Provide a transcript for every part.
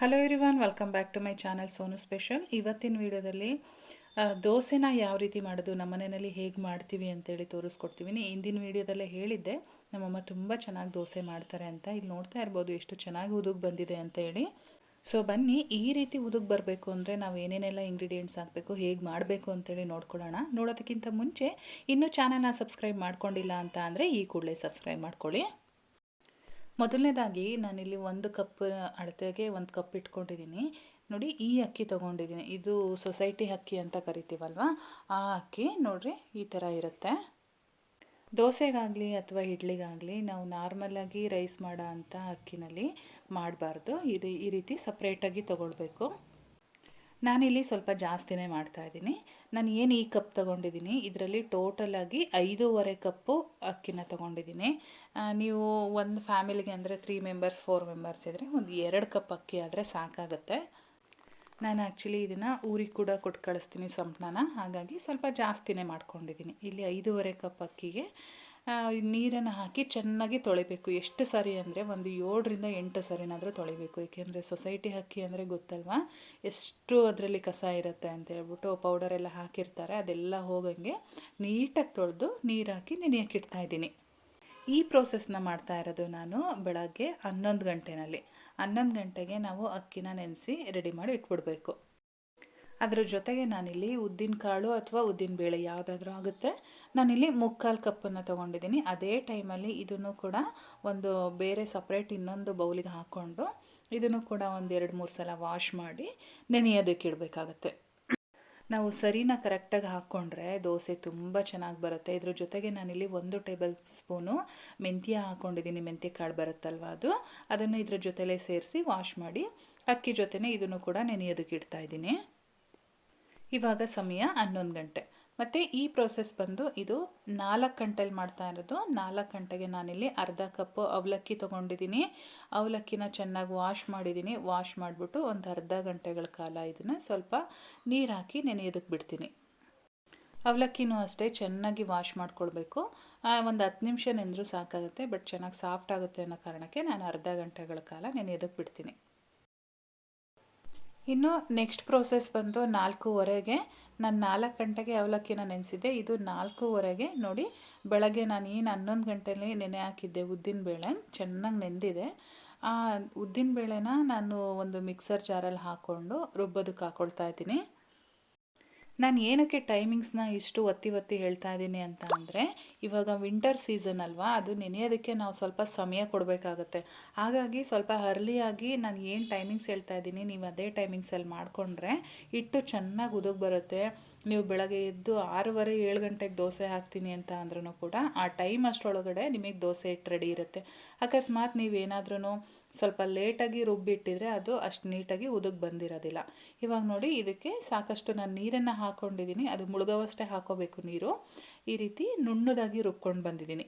Hello everyone welcome back to my channel Sonu special ಇವತ್ತಿನ ವಿಡಿಯೋದಲ್ಲಿ ದೋಸೆನ ಯಾವ ರೀತಿ ಮಾಡೋದು, ನಮ್ಮ ಮನೆಯಲ್ಲಿ ಹೇಗೆ ಮಾಡ್ತೀವಿ ಅಂತೇಳಿ ತೋರಿಸ್ಕೊಡ್ತೀವಿ ಹಿಂದಿನ ವಿಡಿಯೋದಲ್ಲೇ ಹೇಳಿದ್ದೆ ನಮ್ಮಮ್ಮ ತುಂಬ ಚೆನ್ನಾಗಿ ದೋಸೆ ಮಾಡ್ತಾರೆ ಅಂತ. ಇಲ್ಲಿ ನೋಡ್ತಾ ಇರ್ಬೋದು ಎಷ್ಟು ಚೆನ್ನಾಗಿ ಉದುಗ್ ಬಂದಿದೆ ಅಂತ ಹೇಳಿ. ಸೊ ಬನ್ನಿ, ಈ ರೀತಿ ಉದುಗ್ ಬರಬೇಕು ಅಂದರೆ ನಾವು ಏನೇನೆಲ್ಲ ಇಂಗ್ರೀಡಿಯೆಂಟ್ಸ್ ಹಾಕಬೇಕು, ಹೇಗೆ ಮಾಡಬೇಕು ಅಂತೇಳಿ ನೋಡ್ಕೊಳ್ಳೋಣ. ನೋಡೋದಕ್ಕಿಂತ ಮುಂಚೆ, ಇನ್ನೂ ಚಾನಲ್ನ ಸಬ್ಸ್ಕ್ರೈಬ್ ಮಾಡ್ಕೊಂಡಿಲ್ಲ ಅಂತ ಅಂದರೆ ಈ ಕೂಡಲೇ ಸಬ್ಸ್ಕ್ರೈಬ್ ಮಾಡ್ಕೊಳ್ಳಿ. ಮೊದಲನೇದಾಗಿ ನಾನಿಲ್ಲಿ ಒಂದು ಕಪ್ ಅಳತೆಗೆ ಒಂದು ಕಪ್ ಇಟ್ಕೊಂಡಿದ್ದೀನಿ. ನೋಡಿ, ಈ ಅಕ್ಕಿ ತೊಗೊಂಡಿದ್ದೀನಿ. ಇದು ಸೊಸೈಟಿ ಅಕ್ಕಿ ಅಂತ ಕರಿತೀವಲ್ವ? ಆ ಅಕ್ಕಿ ನೋಡಿರಿ, ಈ ಥರ ಇರುತ್ತೆ. ದೋಸೆಗಾಗಲಿ ಅಥವಾ ಇಡ್ಲಿಗಾಗಲಿ ನಾವು ನಾರ್ಮಲಾಗಿ ರೈಸ್ ಮಾಡೋ ಅಂಥ ಅಕ್ಕಿನಲ್ಲಿ ಮಾಡಬಾರ್ದು. ಇದು ಈ ರೀತಿ ಸಪ್ರೇಟಾಗಿ ತೊಗೊಳ್ಬೇಕು. ನಾನಿಲ್ಲಿ ಸ್ವಲ್ಪ ಜಾಸ್ತಿನೇ ಮಾಡ್ತಾ ಇದ್ದೀನಿ. ನಾನು ಏನು ಈ ಕಪ್ ತಗೊಂಡಿದ್ದೀನಿ, ಇದರಲ್ಲಿ ಟೋಟಲಾಗಿ ಐದೂವರೆ ಕಪ್ಪು ಅಕ್ಕಿನ ತಗೊಂಡಿದ್ದೀನಿ. ನೀವು ಒಂದು ಫ್ಯಾಮಿಲಿಗೆ ಅಂದರೆ ತ್ರೀ ಮೆಂಬರ್ಸ್ ಫೋರ್ ಮೆಂಬರ್ಸ್ ಇದ್ದರೆ ಒಂದು ಎರಡು ಕಪ್ ಅಕ್ಕಿ ಆದರೆ ಸಾಕಾಗುತ್ತೆ. ನಾನು ಆ್ಯಕ್ಚುಲಿ ಇದನ್ನು ಊರಿಗೆ ಕೂಡ ಕೊಟ್ಟು ಕಳಿಸ್ತೀನಿ ಸಂಪಣನ ಹಾಗಾಗಿ ಸ್ವಲ್ಪ ಜಾಸ್ತಿನೇ ಮಾಡ್ಕೊಂಡಿದ್ದೀನಿ. ಇಲ್ಲಿ ಐದೂವರೆ ಕಪ್ ಅಕ್ಕಿಗೆ ನೀರನ್ನು ಹಾಕಿ ಚೆನ್ನಾಗಿ ತೊಳಿಬೇಕು. ಎಷ್ಟು ಸರಿ ಅಂದರೆ ಒಂದು ಏಳರಿಂದ ಎಂಟು ಸರಿನಾದರೂ ತೊಳಿಬೇಕು. ಏಕೆಂದರೆ ಸೊಸೈಟಿ ಅಕ್ಕಿ ಅಂದರೆ ಗೊತ್ತಲ್ವಾ? ಎಷ್ಟು ಅದರಲ್ಲಿ ಕಸ ಇರುತ್ತೆ ಅಂತ ಹೇಳ್ಬಿಟ್ಟು ಪೌಡರ್ ಎಲ್ಲ ಹಾಕಿರ್ತಾರೆ. ಅದೆಲ್ಲ ಹೋಗಂಗೆ ನೀಟಾಗಿ ತೊಳೆದು ನೀರು ಹಾಕಿ ನೆನೆಯಕ್ಕಿಡ್ತಾ ಇದ್ದೀನಿ. ಈ ಪ್ರೋಸೆಸ್ನ ಮಾಡ್ತಾ ಇರೋದು ನಾನು ಬೆಳಗ್ಗೆ ಹನ್ನೊಂದು ಗಂಟೆನಲ್ಲಿ. ಹನ್ನೊಂದು ಗಂಟೆಗೆ ನಾವು ಅಕ್ಕಿನ ನೆನೆಸಿ ರೆಡಿ ಮಾಡಿ ಇಟ್ಬಿಡ್ಬೇಕು. ಅದ್ರ ಜೊತೆಗೆ ನಾನಿಲ್ಲಿ ಉದ್ದಿನ ಕಾಳು ಅಥವಾ ಉದ್ದಿನ ಬೇಳೆ ಯಾವುದಾದ್ರೂ ಆಗುತ್ತೆ. ನಾನಿಲ್ಲಿ ಮುಕ್ಕಾಲು ಕಪ್ಪನ್ನು ತೊಗೊಂಡಿದ್ದೀನಿ. ಅದೇ ಟೈಮಲ್ಲಿ ಇದನ್ನು ಕೂಡ ಒಂದು ಬೇರೆ ಸಪ್ರೇಟ್ ಇನ್ನೊಂದು ಬೌಲಿಗೆ ಹಾಕ್ಕೊಂಡು ಇದನ್ನು ಕೂಡ ಒಂದು ಎರಡು ಮೂರು ಸಲ ವಾಶ್ ಮಾಡಿ ನೆನೆಯೋದಕ್ಕೆ ಇಡಬೇಕಾಗತ್ತೆ. ನಾವು ಸರಿನ ಕರೆಕ್ಟಾಗಿ ಹಾಕ್ಕೊಂಡ್ರೆ ದೋಸೆ ತುಂಬ ಚೆನ್ನಾಗಿ ಬರುತ್ತೆ. ಇದ್ರ ಜೊತೆಗೆ ನಾನಿಲ್ಲಿ ಒಂದು ಟೇಬಲ್ ಸ್ಪೂನು ಮೆಂತ್ಯ ಹಾಕ್ಕೊಂಡಿದ್ದೀನಿ ಮೆಂತ್ಯ ಕಾಳು ಬರುತ್ತಲ್ವ ಅದು? ಅದನ್ನು ಇದ್ರ ಜೊತೆಲೇ ಸೇರಿಸಿ ವಾಶ್ ಮಾಡಿ ಅಕ್ಕಿ ಜೊತೆನೇ ಇದನ್ನು ಕೂಡ ನೆನೆಯೋದಕ್ಕೆ ಇಡ್ತಾ ಇದ್ದೀನಿ. ಇವಾಗ ಸಮಯ ಹನ್ನೊಂದು ಗಂಟೆ. ಮತ್ತು ಈ ಪ್ರೋಸೆಸ್ ಬಂದು ಇದು ನಾಲ್ಕು ಗಂಟೆಲಿ ಮಾಡ್ತಾ ಇರೋದು. ನಾಲ್ಕು ಗಂಟೆಗೆ ನಾನಿಲ್ಲಿ ಅರ್ಧ ಕಪ್ಪು ಅವಲಕ್ಕಿ ತೊಗೊಂಡಿದ್ದೀನಿ. ಅವಲಕ್ಕಿನ ಚೆನ್ನಾಗಿ ವಾಶ್ ಮಾಡಿದ್ದೀನಿ. ವಾಶ್ ಮಾಡಿಬಿಟ್ಟು ಒಂದು ಅರ್ಧ ಗಂಟೆಗಳ ಕಾಲ ಇದನ್ನು ಸ್ವಲ್ಪ ನೀರು ಹಾಕಿ ನೆನೆಯೋದಕ್ಕೆ ಬಿಡ್ತೀನಿ. ಅವಲಕ್ಕಿನೂ ಅಷ್ಟೇ ಚೆನ್ನಾಗಿ ವಾಶ್ ಮಾಡ್ಕೊಳ್ಬೇಕು. ಒಂದು ಹತ್ತು ನಿಮಿಷ ನೆಂದರೂ ಸಾಕಾಗುತ್ತೆ, ಬಟ್ ಚೆನ್ನಾಗಿ ಸಾಫ್ಟ್ ಆಗುತ್ತೆ ಅನ್ನೋ ಕಾರಣಕ್ಕೆ ನಾನು ಅರ್ಧ ಗಂಟೆಗಳ ಕಾಲ ನೆನೆಯೋದಕ್ಕೆ ಬಿಡ್ತೀನಿ. ಇನ್ನು ನೆಕ್ಸ್ಟ್ ಪ್ರೋಸೆಸ್ ಬಂದು ನಾಲ್ಕೂವರೆಗೆ, ನಾನು ನಾಲ್ಕು ಗಂಟೆಗೆ ಅವಲಕ್ಕಿನ ನೆನೆಸಿದ್ದೆ. ಇದು ನಾಲ್ಕೂವರೆಗೆ ನೋಡಿ, ಬೆಳಗ್ಗೆ ನಾನು ಏನು ಹನ್ನೊಂದು ಗಂಟೆಯಲ್ಲಿ ನೆನೆ ಹಾಕಿದ್ದೆ ಉದ್ದಿನಬೇಳೆ ಚೆನ್ನಾಗಿ ನೆಂದಿದೆ. ಆ ಉದ್ದಿನಬೇಳೆನ ನಾನು ಒಂದು ಮಿಕ್ಸರ್ ಜಾರಲ್ಲಿ ಹಾಕ್ಕೊಂಡು ರುಬ್ಬೋದಕ್ಕೆ ಹಾಕ್ಕೊಳ್ತಾ ಇದ್ದೀನಿ. ನಾನು ಏನಕ್ಕೆ ಟೈಮಿಂಗ್ಸ್ನ ಇಷ್ಟು ಒತ್ತಿ ಒತ್ತಿ ಹೇಳ್ತಾ ಇದ್ದೀನಿ ಅಂತ ಅಂದರೆ, ಇವಾಗ ವಿಂಟರ್ ಸೀಸನ್ ಅಲ್ವಾ, ಅದು ನೆನೆಯೋದಕ್ಕೆ ನಾವು ಸ್ವಲ್ಪ ಸಮಯ ಕೊಡಬೇಕಾಗತ್ತೆ. ಹಾಗಾಗಿ ಸ್ವಲ್ಪ ಅರ್ಲಿಯಾಗಿ ನಾನು ಏನು ಟೈಮಿಂಗ್ಸ್ ಹೇಳ್ತಾ ಇದ್ದೀನಿ, ನೀವು ಅದೇ ಟೈಮಿಂಗ್ಸಲ್ಲಿ ಮಾಡಿಕೊಂಡ್ರೆ ಹಿಟ್ಟು ಚೆನ್ನಾಗಿ ಉದುಗ್ ಬರುತ್ತೆ. ನೀವು ಬೆಳಗ್ಗೆ ಎದ್ದು ಆರೂವರೆ, ಏಳು ಗಂಟೆಗೆ ದೋಸೆ ಹಾಕ್ತೀನಿ ಅಂತ ಅಂದ್ರೂ ಕೂಡ ಆ ಟೈಮ್ ಅಷ್ಟರೊಳಗಡೆ ನಿಮಗೆ ದೋಸೆ ಇಟ್ಟು ರೆಡಿ ಇರುತ್ತೆ. ಅಕಸ್ಮಾತ್ ನೀವೇನಾದ್ರೂ ಸ್ವಲ್ಪ ಲೇಟಾಗಿ ರುಬ್ಬಿಟ್ಟಿದ್ರೆ ಅದು ಅಷ್ಟು ನೀಟಾಗಿ ಉದುಗ್ ಬಂದಿರೋದಿಲ್ಲ. ಇವಾಗ ನೋಡಿ ಇದಕ್ಕೆ ಸಾಕಷ್ಟು ನಾನು ನೀರನ್ನು ಹಾಕ್ಕೊಂಡಿದ್ದೀನಿ ಅದು ಮುಳುಗವಷ್ಟೇ ಹಾಕೋಬೇಕು ನೀರು. ಈ ರೀತಿ ನುಣ್ಣದಾಗಿ ರುಬ್ಕೊಂಡು ಬಂದಿದ್ದೀನಿ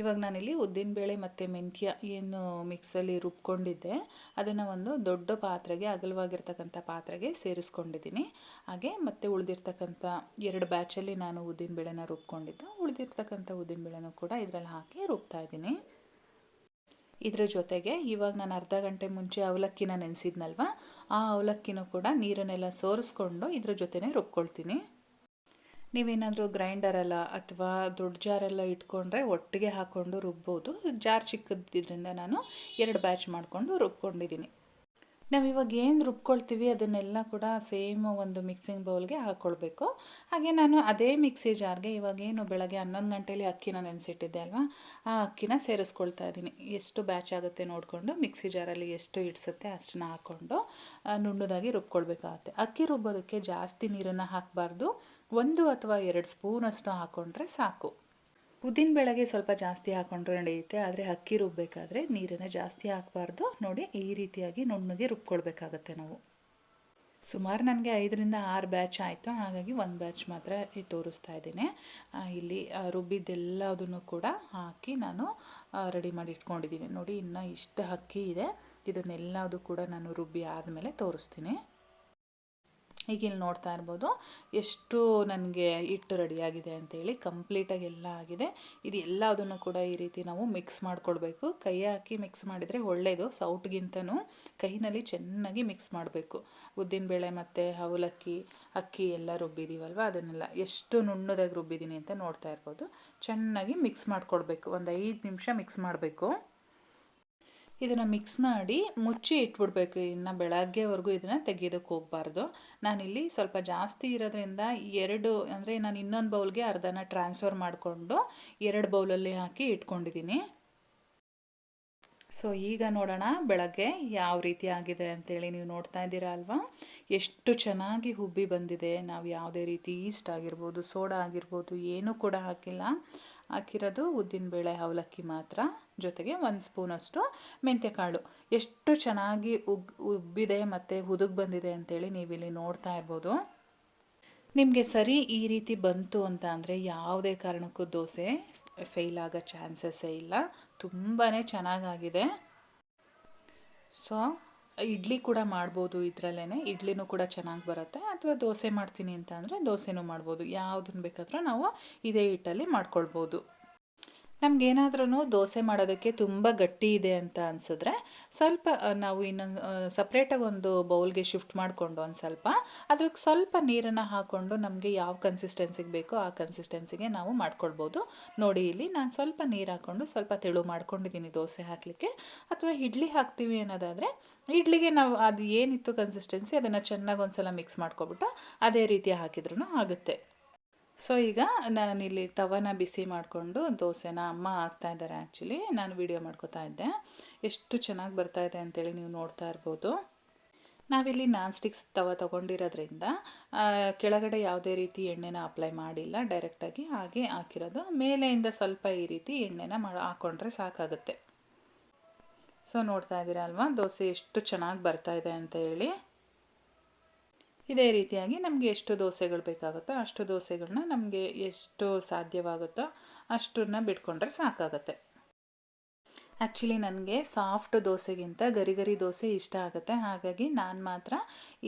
ಇವಾಗ ನಾನಿಲ್ಲಿ ಉದ್ದಿನಬೇಳೆ ಮತ್ತು ಮೆಂತ್ಯ ಏನು ಮಿಕ್ಸಲ್ಲಿ ರುಬ್ಕೊಂಡಿದ್ದೆ. ಅದನ್ನು ಒಂದು ದೊಡ್ಡ ಪಾತ್ರೆಗೆ, ಅಗಲವಾಗಿರ್ತಕ್ಕಂಥ ಪಾತ್ರೆಗೆ ಸೇರಿಸ್ಕೊಂಡಿದ್ದೀನಿ ಹಾಗೆ ಮತ್ತು ಉಳಿದಿರ್ತಕ್ಕಂಥ ಎರಡು ಬ್ಯಾಚಲ್ಲಿ ನಾನು ಉದ್ದಿನಬೇಳೆನ ರುಬ್ಕೊಂಡಿದ್ದು, ಉಳಿದಿರ್ತಕ್ಕಂಥ ಉದ್ದಿನಬೇಳೆನೂ ಕೂಡ ಇದರಲ್ಲಿ ಹಾಕಿ ರುಬ್ತಾ ಇದ್ದೀನಿ. ಇದ್ರ ಜೊತೆಗೆ ಇವಾಗ ನಾನು ಅರ್ಧ ಗಂಟೆ ಮುಂಚೆ ಅವಲಕ್ಕಿನ ನೆನೆಸಿದ್ನಲ್ವ, ಆ ಅವಲಕ್ಕಿನೂ ಕೂಡ ನೀರನ್ನೆಲ್ಲ ಸೋರಿಸ್ಕೊಂಡು ಇದ್ರ ಜೊತೆನೇ ರುಬ್ಕೊಳ್ತೀನಿ. ನೀವೇನಾದರೂ ಗ್ರೈಂಡರಲ್ಲ ಅಥವಾ ದೊಡ್ಡ ಜಾರೆಲ್ಲ ಇಟ್ಕೊಂಡ್ರೆ ಒಟ್ಟಿಗೆ ಹಾಕ್ಕೊಂಡು ರುಬ್ಬೋದು. ಜಾರ್ ಚಿಕ್ಕದಿದ್ದರಿಂದ ನಾನು ಎರಡು ಬ್ಯಾಚ್ ಮಾಡಿಕೊಂಡು ರುಬ್ಕೊಂಡಿದ್ದೀನಿ. ನಾವು ಇವಾಗ ಏನು ರುಬ್ಕೊಳ್ತೀವಿ ಅದನ್ನೆಲ್ಲ ಕೂಡ ಸೇಮ್ ಒಂದು ಮಿಕ್ಸಿಂಗ್ ಬೌಲ್ಗೆ ಹಾಕ್ಕೊಳ್ಬೇಕು ಹಾಗೆ ನಾನು ಅದೇ ಮಿಕ್ಸಿ ಜಾರ್ಗೆ ಇವಾಗ ಏನು ಬೆಳಗ್ಗೆ ಹನ್ನೊಂದು ಗಂಟೇಲಿ ಅಕ್ಕಿನ ನೆನೆಸಿಟ್ಟಿದ್ದೆ ಅಲ್ವಾ? ಆ ಅಕ್ಕಿನ ಸೇರಿಸ್ಕೊಳ್ತಾ ಇದ್ದೀನಿ. ಎಷ್ಟು ಬ್ಯಾಚ್ ಆಗುತ್ತೆ ನೋಡಿಕೊಂಡು ಮಿಕ್ಸಿ ಜಾರಲ್ಲಿ ಎಷ್ಟು ಇಡ್ಸುತ್ತೆ ಅಷ್ಟನ್ನ ಹಾಕ್ಕೊಂಡು ನುಣ್ಣದಾಗಿ ರುಬ್ಕೊಳ್ಬೇಕಾಗತ್ತೆ. ಅಕ್ಕಿ ರುಬ್ಬೋದಕ್ಕೆ ಜಾಸ್ತಿ ನೀರನ್ನು ಹಾಕಬಾರ್ದು. ಒಂದು ಅಥವಾ ಎರಡು ಸ್ಪೂನಷ್ಟು ಹಾಕ್ಕೊಂಡ್ರೆ ಸಾಕು. ಉದ್ದಿನ ಬೆಳಗ್ಗೆ ಸ್ವಲ್ಪ ಜಾಸ್ತಿ ಹಾಕ್ಕೊಂಡ್ರೆ ನಡೆಯುತ್ತೆ, ಆದರೆ ಅಕ್ಕಿ ರುಬ್ಬಬೇಕಾದ್ರೆ ನೀರನ್ನು ಜಾಸ್ತಿ ಹಾಕಬಾರ್ದು. ನೋಡಿ, ಈ ರೀತಿಯಾಗಿ ನುಣ್ಣಗೆ ರುಬ್ಕೊಳ್ಬೇಕಾಗತ್ತೆ ನಾವು. ಸುಮಾರು ನನಗೆ ಐದರಿಂದ ಆರು ಬ್ಯಾಚ್ ಆಯಿತು, ಹಾಗಾಗಿ ಒಂದು ಬ್ಯಾಚ್ ಮಾತ್ರ ತೋರಿಸ್ತಾ ಇದ್ದೀನಿ. ಇಲ್ಲಿ ರುಬ್ಬಿದ್ದೆಲ್ಲದನ್ನು ಕೂಡ ಹಾಕಿ ನಾನು ರೆಡಿ ಮಾಡಿ ಇಟ್ಕೊಂಡಿದ್ದೀನಿ ನೋಡಿ, ಇನ್ನು ಇಷ್ಟು ಅಕ್ಕಿ ಇದೆ. ಇದನ್ನೆಲ್ಲದು ಕೂಡ ನಾನು ರುಬ್ಬಿ ಆದಮೇಲೆ ತೋರಿಸ್ತೀನಿ. ಈಗ ಇಲ್ಲಿ ನೋಡ್ತಾ ಇರ್ಬೋದು ಎಷ್ಟು ನನಗೆ ಹಿಟ್ಟು ರೆಡಿಯಾಗಿದೆ ಅಂತೇಳಿ ಕಂಪ್ಲೀಟಾಗಿ ಎಲ್ಲ ಆಗಿದೆ. ಇದು ಎಲ್ಲದನ್ನು ಕೂಡ ಈ ರೀತಿ ನಾವು ಮಿಕ್ಸ್ ಮಾಡ್ಕೊಳ್ಬೇಕು. ಕೈ ಹಾಕಿ ಮಿಕ್ಸ್ ಮಾಡಿದರೆ ಒಳ್ಳೆಯದು ಸೌಟ್ಗಿಂತನೂ ಕೈನಲ್ಲಿ ಚೆನ್ನಾಗಿ ಮಿಕ್ಸ್ ಮಾಡಬೇಕು. ಉದ್ದಿನ ಬೇಳೆ ಮತ್ತು ಅವಲಕ್ಕಿ ಅಕ್ಕಿ ಎಲ್ಲ ರುಬ್ಬಿದ್ದೀವಲ್ವ ಅದನ್ನೆಲ್ಲ ಎಷ್ಟು ನುಣ್ಣದಾಗಿ ರುಬ್ಬಿದ್ದೀನಿ ಅಂತ ನೋಡ್ತಾ ಇರ್ಬೋದು. ಚೆನ್ನಾಗಿ ಮಿಕ್ಸ್ ಮಾಡಿಕೊಡ್ಬೇಕು ಒಂದು ಐದು ನಿಮಿಷ ಮಿಕ್ಸ್ ಮಾಡಬೇಕು. ಇದನ್ನು ಮಿಕ್ಸ್ ಮಾಡಿ ಮುಚ್ಚಿ ಇಟ್ಬಿಡ್ಬೇಕು. ಇನ್ನು ಬೆಳಗ್ಗೆವರೆಗೂ ಇದನ್ನು ತೆಗೆಯೋದಕ್ಕೆ ಹೋಗಬಾರ್ದು. ನಾನಿಲ್ಲಿ ಸ್ವಲ್ಪ ಜಾಸ್ತಿ ಇರೋದ್ರಿಂದ ಎರಡು, ಅಂದರೆ ನಾನು ಇನ್ನೊಂದು ಬೌಲ್ಗೆ ಅರ್ಧನ ಟ್ರಾನ್ಸ್ಫರ್ ಮಾಡಿಕೊಂಡು ಎರಡು ಬೌಲಲ್ಲಿ ಹಾಕಿ ಇಟ್ಕೊಂಡಿದ್ದೀನಿ ಸೊ ಈಗ ನೋಡೋಣ ಬೆಳಗ್ಗೆ ಯಾವ ರೀತಿ ಆಗಿದೆ ಅಂತೇಳಿ ನೀವು ನೋಡ್ತಾ ಇದ್ದೀರಾ ಅಲ್ವಾ? ಎಷ್ಟು ಚೆನ್ನಾಗಿ ಹುಬ್ಬಿ ಬಂದಿದೆ. ನಾವು ಯಾವುದೇ ರೀತಿ ಈಸ್ಟ್ ಆಗಿರ್ಬೋದು ಸೋಡಾ ಆಗಿರ್ಬೋದು, ಏನೂ ಕೂಡ ಹಾಕಿಲ್ಲ. ಹಾಕಿರೋದು ಉದ್ದಿನಬೇಳೆ ಅವಲಕ್ಕಿ ಮಾತ್ರ. ಜೊತೆಗೆ ಒಂದು ಸ್ಪೂನಷ್ಟು ಮೆಂತ್ಯಕಾಳು. ಎಷ್ಟು ಚೆನ್ನಾಗಿ ಉಗ್, ಉಬ್ಬಿದೆ ಮತ್ತು ಹುದುಗ್ ಬಂದಿದೆ ಅಂತೇಳಿ ನೀವಿಲ್ಲಿ ನೋಡ್ತಾ ಇರ್ಬೋದು. ನಿಮಗೆ ಸರಿ ಈ ರೀತಿ ಬಂತು ಅಂತ ಅಂದರೆ ಯಾವುದೇ ಕಾರಣಕ್ಕೂ ದೋಸೆ ಫೇಲ್ ಆಗೋ ಚಾನ್ಸಸ್ಸೇ ಇಲ್ಲ. ತುಂಬಾ ಚೆನ್ನಾಗಾಗಿದೆ. ಸೊ ಇಡ್ಲಿ ಕೂಡ ಮಾಡ್ಬೋದು ಇದರಲ್ಲೇ ಇಡ್ಲಿನೂ ಕೂಡ ಚೆನ್ನಾಗಿ ಬರುತ್ತೆ. ಅಥವಾ ದೋಸೆ ಮಾಡ್ತೀನಿ ಅಂತ ಅಂದರೆ ದೋಸೆನೂ ಮಾಡ್ಬೋದು. ಯಾವುದನ್ನು ಬೇಕಾದರೂ ನಾವು ಇದೇ ಹಿಟ್ಟಲ್ಲಿ ಮಾಡ್ಕೊಳ್ಬೋದು. ನಮಗೇನಾದ್ರೂ ದೋಸೆ ಮಾಡೋದಕ್ಕೆ ತುಂಬ ಗಟ್ಟಿ ಇದೆ ಅಂತ ಅನಿಸಿದ್ರೆ ಸ್ವಲ್ಪ ನಾವು ಇನ್ನೊಂದು ಸಪ್ರೇಟಾಗಿ ಒಂದು ಬೌಲ್ಗೆ ಶಿಫ್ಟ್ ಮಾಡಿಕೊಂಡು ಒಂದು ಸ್ವಲ್ಪ ಅದಕ್ಕೆ ಸ್ವಲ್ಪ ನೀರನ್ನು ಹಾಕ್ಕೊಂಡು ನಮಗೆ ಯಾವ ಕನ್ಸಿಸ್ಟೆನ್ಸಿಗೆ ಬೇಕೋ ಆ ಕನ್ಸಿಸ್ಟೆನ್ಸಿಗೆ ನಾವು ಮಾಡ್ಕೊಳ್ಬೋದು. ನೋಡಿ ಇಲ್ಲಿ ನಾನು ಸ್ವಲ್ಪ ನೀರು ಹಾಕ್ಕೊಂಡು ಸ್ವಲ್ಪ ತೆಳು ಮಾಡ್ಕೊಂಡಿದ್ದೀನಿ ದೋಸೆ ಹಾಕಲಿಕ್ಕೆ. ಅಥವಾ ಇಡ್ಲಿ ಹಾಕ್ತೀವಿ ಅನ್ನೋದಾದರೆ, ಇಡ್ಲಿಗೆ ನಾವು ಅದು ಏನಿತ್ತು ಕನ್ಸಿಸ್ಟೆನ್ಸಿ ಅದನ್ನು ಚೆನ್ನಾಗಿ ಒಂದು ಸಲ ಮಿಕ್ಸ್ ಮಾಡ್ಕೊಬಿಟ್ಟು ಅದೇ ರೀತಿ ಹಾಕಿದ್ರೂ ಆಗುತ್ತೆ. ಸೊ ಈಗ ನಾನಿಲ್ಲಿ ತವನ ಬಿಸಿ ಮಾಡಿಕೊಂಡು ದೋಸೆನ ಅಮ್ಮ ಹಾಕ್ತಾ ಇದ್ದಾರೆ ಆ್ಯಕ್ಚುಲಿ ನಾನು ವೀಡಿಯೋ ಮಾಡ್ಕೋತಾ ಇದ್ದೆ. ಎಷ್ಟು ಚೆನ್ನಾಗಿ ಬರ್ತಾ ಇದೆ ಅಂತೇಳಿ ನೀವು ನೋಡ್ತಾ ಇರ್ಬೋದು. ನಾವಿಲ್ಲಿ ನಾನ್ ಸ್ಟಿಕ್ಸ್ ತವ ತೊಗೊಂಡಿರೋದ್ರಿಂದ ಕೆಳಗಡೆ ಯಾವುದೇ ರೀತಿ ಎಣ್ಣೆನ ಅಪ್ಲೈ ಮಾಡಿಲ್ಲ. ಡೈರೆಕ್ಟಾಗಿ ಹಾಗೆ ಹಾಕಿರೋದು. ಮೇಲೆಯಿಂದ ಸ್ವಲ್ಪ ಈ ರೀತಿ ಎಣ್ಣೆನ ಮಾ ಹಾಕ್ಕೊಂಡ್ರೆ ಸಾಕಾಗುತ್ತೆ. ಸೊ ನೋಡ್ತಾ ಇದ್ದೀರಾ ಅಲ್ವಾ? ದೋಸೆ ಎಷ್ಟು ಚೆನ್ನಾಗಿ ಬರ್ತಾ ಇದೆ ಅಂತ ಹೇಳಿ ಇದೇ ರೀತಿಯಾಗಿ ನಮಗೆ ಎಷ್ಟು ದೋಸೆಗಳು ಬೇಕಾಗುತ್ತೋ ಅಷ್ಟು ದೋಸೆಗಳನ್ನ ನಮಗೆ ಎಷ್ಟು ಸಾಧ್ಯವಾಗುತ್ತೋ ಅಷ್ಟನ್ನ ಬಿಟ್ಕೊಂಡ್ರೆ ಸಾಕಾಗುತ್ತೆ. ಆ್ಯಕ್ಚುಲಿ ನನಗೆ ಸಾಫ್ಟ್ ದೋಸೆಗಿಂತ ಗರಿ ಗರಿ ದೋಸೆ ಇಷ್ಟ ಆಗುತ್ತೆ. ಹಾಗಾಗಿ ನಾನು ಮಾತ್ರ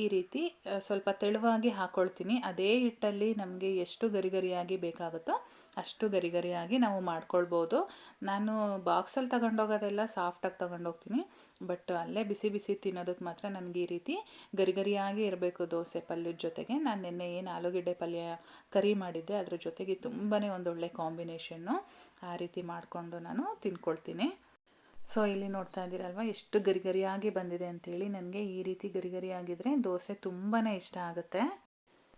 ಈ ರೀತಿ ಸ್ವಲ್ಪ ತೆಳುವಾಗಿ ಹಾಕ್ಕೊಳ್ತೀನಿ ಅದೇ ಹಿಟ್ಟಲ್ಲಿ ನಮಗೆ ಎಷ್ಟು ಗರಿ ಗರಿಯಾಗಿ ಬೇಕಾಗುತ್ತೋ ಅಷ್ಟು ಗರಿ ಗರಿಯಾಗಿ ನಾವು ಮಾಡ್ಕೊಳ್ಬೋದು. ನಾನು ಬಾಕ್ಸಲ್ಲಿ ತಗೊಂಡೋಗೋದೆಲ್ಲ ಸಾಫ್ಟಾಗಿ ತಗೊಂಡೋಗ್ತೀನಿ. ಬಟ್ ಅಲ್ಲೇ ಬಿಸಿ ಬಿಸಿ ತಿನ್ನೋದಕ್ಕೆ ಮಾತ್ರ ನನಗೆ ಈ ರೀತಿ ಗರಿ ಗರಿಯಾಗಿ ಇರಬೇಕು ದೋಸೆ ಪಲ್ಯದ ಜೊತೆಗೆ. ನಾನು ನಿನ್ನೆ ಏನು ಆಲೂಗೆಡ್ಡೆ ಪಲ್ಯ ಕರಿ ಮಾಡಿದ್ದೆ, ಅದ್ರ ಜೊತೆಗೆ ತುಂಬಾ ಒಂದೊಳ್ಳೆ ಕಾಂಬಿನೇಷನ್ನು ಆ ರೀತಿ ಮಾಡಿಕೊಂಡು ನಾನು ತಿನ್ಕೊಳ್ತೀನಿ. ಸೊ ಇಲ್ಲಿ ನೋಡ್ತಾ ಇದ್ದೀರಲ್ವ? ಎಷ್ಟು ಗರಿಗರಿಯಾಗಿ ಬಂದಿದೆ ಅಂತೇಳಿ. ನನಗೆ ಈ ರೀತಿ ಗರಿಗರಿಯಾಗಿದ್ದರೆ ದೋಸೆ ತುಂಬಾ ಇಷ್ಟ ಆಗುತ್ತೆ.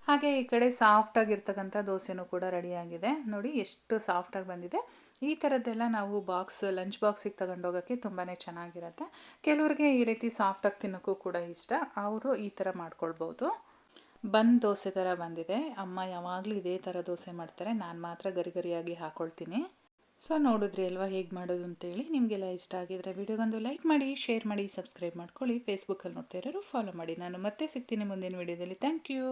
ಹಾಗೆ ಈ ಕಡೆ ಸಾಫ್ಟಾಗಿರ್ತಕ್ಕಂಥ ದೋಸೆನೂ ಕೂಡ ರೆಡಿಯಾಗಿದೆ. ನೋಡಿ, ಎಷ್ಟು ಸಾಫ್ಟಾಗಿ ಬಂದಿದೆ. ಈ ಥರದ್ದೆಲ್ಲ ನಾವು ಬಾಕ್ಸ್ ಲಂಚ್ ಬಾಕ್ಸಿಗೆ ತಗೊಂಡೋಗೋಕ್ಕೆ ತುಂಬಾ ಚೆನ್ನಾಗಿರುತ್ತೆ. ಕೆಲವ್ರಿಗೆ ಈ ರೀತಿ ಸಾಫ್ಟಾಗಿ ತಿನ್ನೋಕ್ಕೂ ಕೂಡ ಇಷ್ಟ. ಅವರು ಈ ಥರ ಮಾಡ್ಕೊಳ್ಬೋದು. ಬಂದ್ ದೋಸೆ ಥರ ಬಂದಿದೆ. ಅಮ್ಮ ಯಾವಾಗಲೂ ಇದೇ ಥರ ದೋಸೆ ಮಾಡ್ತಾರೆ. ನಾನು ಮಾತ್ರ ಗರಿಗರಿಯಾಗಿ ಹಾಕ್ಕೊಳ್ತೀನಿ ಸೊ ನೋಡಿದ್ರಿ ಅಲ್ವಾ ಹೇಗೆ ಮಾಡೋದು ಅಂತೇಳಿ? ನಿಮಗೆಲ್ಲ ಇಷ್ಟ ಆಗಿದ್ರೆ ವಿಡಿಯೋಗೊಂದು ಲೈಕ್ ಮಾಡಿ, ಶೇರ್ ಮಾಡಿ, ಸಬ್ಸ್ಕ್ರೈಬ್ ಮಾಡ್ಕೊಳ್ಳಿ. ಫೇಸ್ಬುಕ್ಕಲ್ಲಿ ನೋಡ್ತಾ ಇರೋರು ಫಾಲೋ ಮಾಡಿ. ನಾನು ಮತ್ತೆ ಸಿಗ್ತೀನಿ ಮುಂದಿನ ವಿಡಿಯೋದಲ್ಲಿ. Thank you